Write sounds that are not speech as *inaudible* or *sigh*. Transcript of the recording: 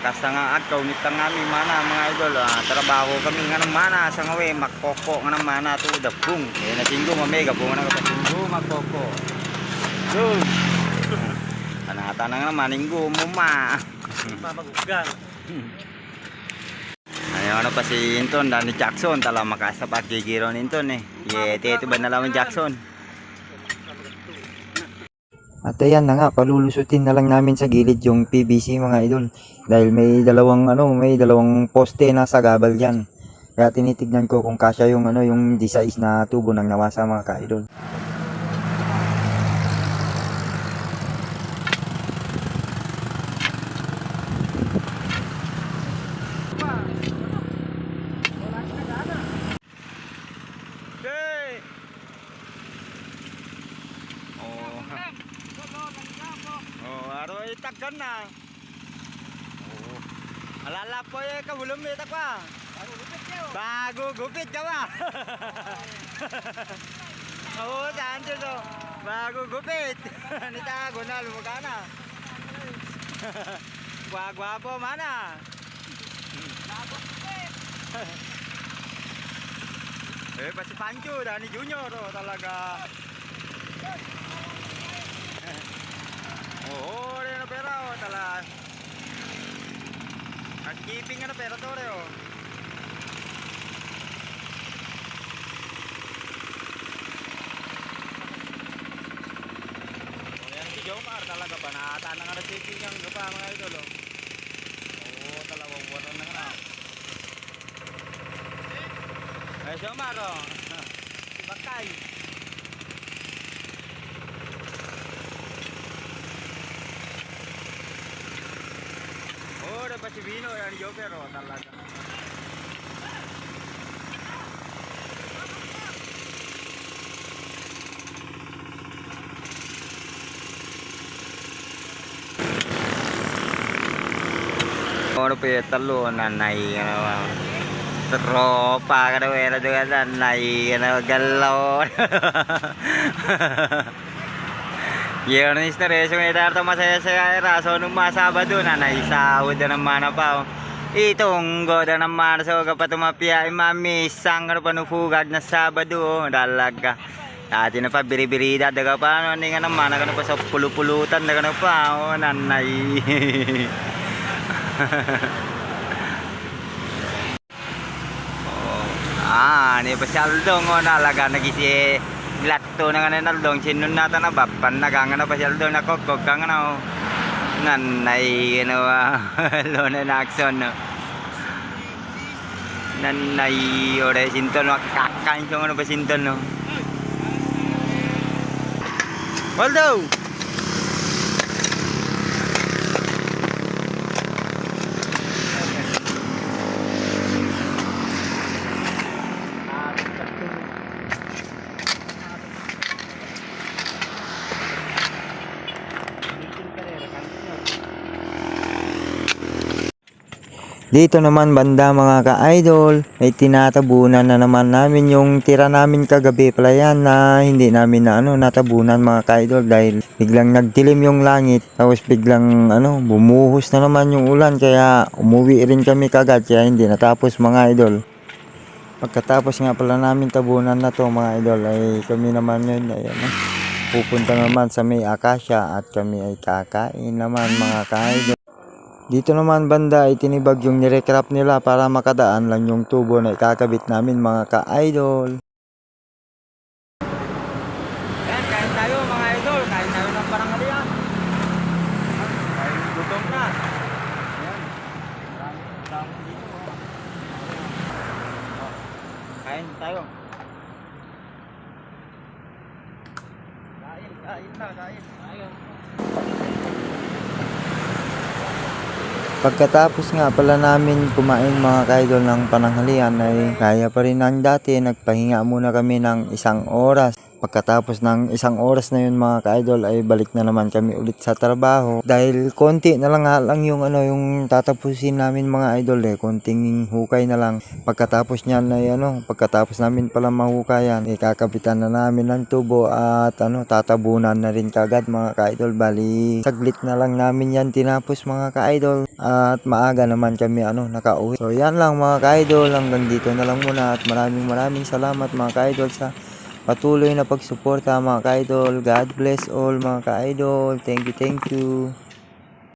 Kasta nga agaw nita nga mi mana mga idol ah, trabaho kami nga ng mana sa ngawe makoko nga ng mana to the bung eh natinggo mamega bung nga katinggo makoko Yun. *laughs* Anata na nga maninggo mo ma. Mamagugang. *laughs* Ano ano pa si Inton Danny Jackson tala makasa pa kikiron Inton eh. Yete ito ba nalaman Jackson? At ayan na nga, palulusutin na lang namin sa gilid yung PVC mga idol. Dahil may dalawang ano, may dalawang poste na sa gabal diyan. Kaya tinitignan ko kung kasya yung ano, yung D-size na tubo ng nawasa mga ka-idol. Hey! Oh. Oh, itakan na. Oh. Alala po eh kabulom ita pa. Bago gupit ka ba? Oo, saan dyan to? Bago gupit. *laughs* Nitago na, lumaka na. *laughs* Gwa-gwapo mana. *laughs* Eh, pa si Pancho, Dani Junior, oh, talaga. Oo, oh, pera, oh, talaga. Nag-keeping na pera to, re, oh. Oh, yan si Jomar, talaga ba? Nakata na nga na keeping yung gapa, mga idol, oh. Oo, talaga, waran na nga na. Eh, Jomar. *laughs* Si Bakay. Oh, dapat si Vino yan Joker oh, talaga. Ano pa yung talo, nanay, ano ba? Yernis na rin, so may darto masaya sa raso nung mga Sabado na naisahod na naman na pa. oh. Itong goda naman so kapag tumapia ay mami sang ano pa na Sabado dalaga. Dati na pa biribirida daga pa ano ni nga naman na pa sa pulupulutan daga na pa oh nanay. oh, ah, ni pa saldong oh nalaga nagisi Latto na nga na naldong, sinun nata na bapan, naganga na pa siya aldong, nakokog ka nga na oh. Nanay, ano ah, na no. Nanay, ore sinton, makakain siya ano pa sinton no. Waldo! Dito naman banda mga ka-idol, may tinatabunan na naman namin yung tira namin kagabi pala yan na hindi namin na ano natabunan mga ka-idol dahil biglang nagdilim yung langit tapos biglang ano bumuhos na naman yung ulan kaya umuwi rin kami kagad kaya hindi natapos mga idol. Pagkatapos nga pala namin tabunan na to mga idol ay kami naman yun ay ano, pupunta naman sa may akasya at kami ay kakain naman mga ka-idol. Dito naman banda ay tinibag yung nirecrap nila para makadaan lang yung tubo na ikakabit namin mga ka-idol. Yan, kain tayo mga idol, kain tayo ng parangalian. Kain gutom na. Yan. Dami, dami dito. Oh, Kain tayo. Kain, kain na, kain. Ayun. Pagkatapos nga pala namin kumain mga ka-idol ng pananghalian ay kaya pa rin ang dati. Nagpahinga muna kami ng isang oras Pagkatapos ng isang oras na yun mga ka-idol ay balik na naman kami ulit sa trabaho. Dahil konti na lang lang yung ano yung tatapusin namin mga idol eh. Konting hukay na lang. Pagkatapos niyan ay ano, pagkatapos namin pala mahukayan, eh kakapitan na namin ng tubo at ano, tatabunan na rin kagad mga ka-idol. Bali, saglit na lang namin yan tinapos mga ka-idol at maaga naman kami ano, nakauwi. So yan lang mga ka-idol, hanggang dito na lang muna at maraming maraming salamat mga ka-idol sa patuloy na pagsuporta mga ka-idol. God bless all mga ka-idol. Thank you, thank you.